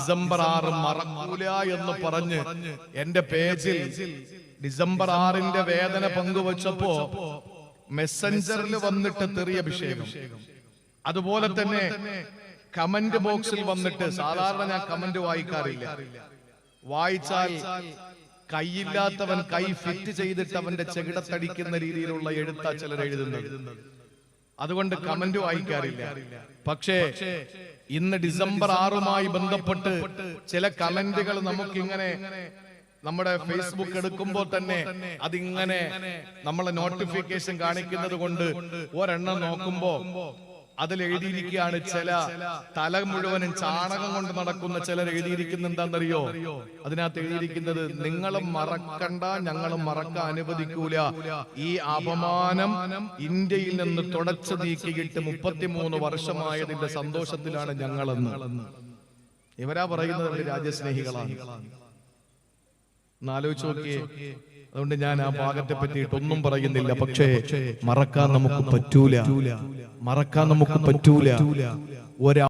December ആറ് മറക്കൂല എന്ന് പറഞ്ഞ് എന്റെ പേജിൽ ഡിസംബർ ആറിന്റെ വേദന പങ്കുവച്ചപ്പോ മെസ്സഞ്ചറിൽ വന്നിട്ട് തെറിയ അഭിഷേകം. അതുപോലെ തന്നെ കമന്റ് ബോക്സിൽ വന്നിട്ട് സാധാരണ ഞാൻ കമന്റ് വായിക്കാറില്ല. വായിച്ചാൽ കൈയില്ലാത്തവൻ കൈ ഫിറ്റ് ചെയ്തിട്ട് അവന്റെ ചെകിടത്തടിക്കുന്ന രീതിയിലുള്ള എഴുത്താ ചിലർ എഴുതുന്നത്. അതുകൊണ്ട് കമന്റ് വായിക്കാറില്ല. പക്ഷേ ഇന്ന് ഡിസംബർ ആറുമായി ബന്ധപ്പെട്ട് ചില കമന്റുകൾ നമുക്കിങ്ങനെ നമ്മുടെ ഫേസ്ബുക്ക് എടുക്കുമ്പോൾ തന്നെ അതിങ്ങനെ നമ്മളെ നോട്ടിഫിക്കേഷൻ കാണിക്കുന്നത് കൊണ്ട് ഒരെണ്ണം നോക്കുമ്പോ അതിൽ എഴുതിയിരിക്കുകയാണ് ചില തല മുഴുവനും ചാണകം കൊണ്ട് നടക്കുന്ന ചിലർ എഴുതിയിരിക്കുന്ന എന്താണെന്നറിയോ അതിനകത്ത് എഴുതിയിരിക്കുന്നത് നിങ്ങളും മറക്കണ്ട ഞങ്ങളും മറക്കാൻ അനുവദിക്കൂല. ഈ അപമാനം ഇന്ത്യയിൽ നിന്ന് തുടച്ചു നീക്കിയിട്ട് മുപ്പത്തിമൂന്ന് വർഷമായതിന്റെ സന്തോഷത്തിലാണ് ഞങ്ങളെന്ന്. ഇവരാ പറയുന്നത് രാജ്യസ്നേഹികളാണ്. എന്നാലോചിച്ച് നോക്കിയേ. അതുകൊണ്ട് ഞാൻ ആ ഭാഗത്തെ പറ്റിയിട്ട് ഒന്നും പറയുന്നില്ല. പക്ഷേ മറക്കാൻ നമുക്ക് പറ്റൂല. മറക്കാൻ നമുക്ക് പറ്റൂല. ഒരാ